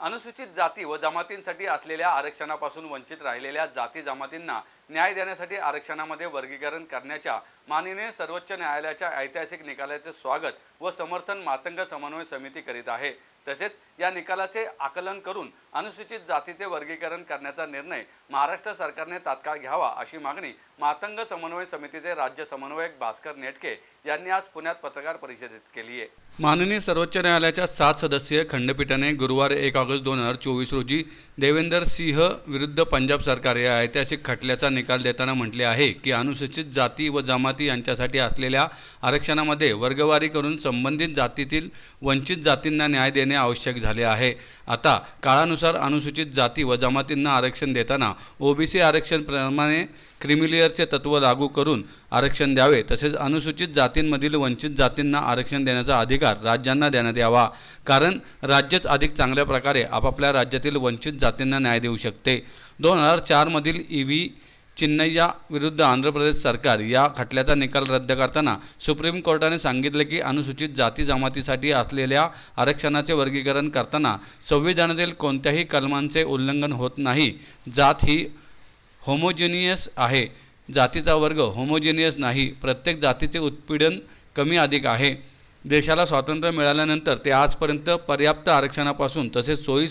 अनुसूचित जाती व जमातींसाठी असलेल्या आरक्षणापासून वंचित राहिलेल्या जाती जमातींना न्याय देण्यासाठी आरक्षणामध्ये वर्गीकरण करण्याच्या माननीय सर्वोच्च न्यायालयाच्या ऐतिहासिक निकालाचे स्वागत व समर्थन मातंग समन्वय समिती करीत आहे. तसेच या निकालाचे आकलन करून अनुसूचित जातीचे वर्गीकरण करण्याचा निर्णय महाराष्ट्र सरकारने तात्काळ घ्यावा अशी मागणी मातंग समन्वय समितीचे राज्य समन्वयक भास्कर नेटके यांनी आज पुण्यात पत्रकार परिषदेत केली आहे. माननीय सर्वोच्च न्यायालयाच्या सात सदस्यीय खंडपीठाने गुरुवार एक ऑगस्ट दोन हजार चोवीस रोजी देवेंदर सिंह विरुद्ध पंजाब सरकार या ऐतिहासिक खटल्याचा निकाल देताना म्हटले आहे की अनुसूचित जाती व जमाती यांच्यासाठी असलेल्या आरक्षणामध्ये वर्गवारी करून संबंधित जातीतील वंचित जातींना न्याय देणे आवश्यक झाले आहे. आता काळानुसार अनुसूचित जाती व जमातींना आरक्षण देताना ओबीसी आरक्षणप्रमाणे क्रिमिलिअरचे तत्त्व लागू करून आरक्षण द्यावे तसेच अनुसूचित जातींमधील वंचित जातींना आरक्षण देण्याचा अधिकार राज्यांना देण्यात यावा कारण राज्यच अधिक चांगल्या प्रकारे आपापल्या राज्यातील वंचित जातींना न्याय देऊ शकते. दोन हजार चारमधील ई व्ही चिन्नय्या विरुद्ध आंध्र प्रदेश सरकार या खटल्याचा निकाल रद्द करताना सुप्रीम कोर्टाने सांगितले की अनुसूचित जाती जमातीसाठी असलेल्या आरक्षणाचे वर्गीकरण करताना संविधानातील कोणत्याही कलमांचे उल्लंघन होत नाही. जात ही होमोजिनियस आहे. जातीचा वर्ग होमोजिनियस नाही. प्रत्येक जातीचे उत्पीडन कमी अधिक आहे. देशाला स्वातंत्र्य मिळाल्यानंतर ते आजपर्यंत पर्याप्त आरक्षणापासून तसेच सोयी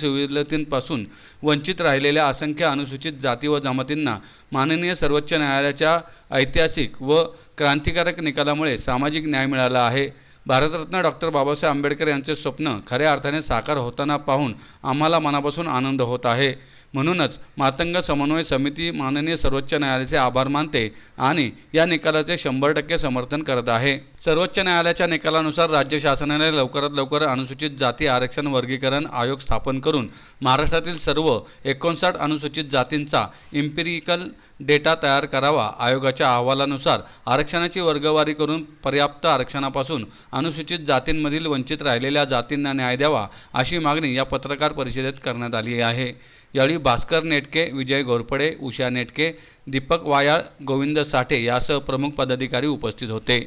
वंचित राहिलेल्या असंख्य अनुसूचित जाती व जमातींना माननीय सर्वोच्च न्यायालयाच्या ऐतिहासिक व क्रांतिकारक निकालामुळे सामाजिक न्याय मिळाला आहे. भारतरत्न डॉक्टर बाबासाहेब आंबेडकर यांचे स्वप्न खऱ्या अर्थाने साकार होताना पाहून आम्हाला मनापासून आनंद होत आहे. म्हणूनच मातंग समन्वय समिती माननीय सर्वोच्च न्यायालयाचे आभार मानते आणि या निकालाचे शंभर टक्के समर्थन करत आहे. सर्वोच्च न्यायालयाच्या निकालानुसार राज्य शासनाने लवकरात लवकर अनुसूचित जाती आरक्षण वर्गीकरण आयोग स्थापन करून महाराष्ट्रातील सर्व एकोणसाठ अनुसूचित जातींचा इम्पिरिकल डेटा तयार करावा आयोगाच्या अहवालानुसार आरक्षणाची वर्गवारी करून पर्याप्त आरक्षणापासून अनुसूचित जातींमधील वंचित राहिलेल्या जातींना न्याय द्यावा अशी मागणी या पत्रकार परिषदेत करण्यात आली आहे. यावेळी भास्कर नेटके विजय घोरपडे उषा नेटके दीपक वायाळ गोविंद साठे यासह प्रमुख पदाधिकारी उपस्थित होते.